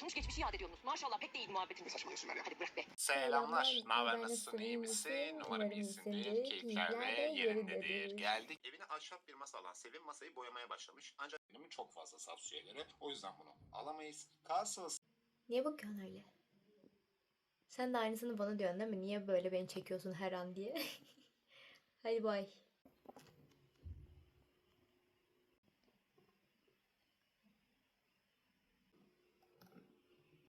geçmişi yad ediyorsunuz. Maşallah pek de iyi muhabbetin. Ne saçmalıyorsun Meryem? Hadi bırak be. Selamlar. Ne haber? Nasılsın? iyi misin? Umarım iyisindir. Keyifler de yerindedir. Geldik. Evine ahşap bir masa alan Sevim masayı boyamaya başlamış. Ancak benim çok fazla saf şeyleri. O yüzden bunu alamayız. Kalsız. Niye bakıyorsun öyle? Sen de aynısını bana diyorsun değil mi? Niye böyle beni çekiyorsun her an diye? Hadi bay.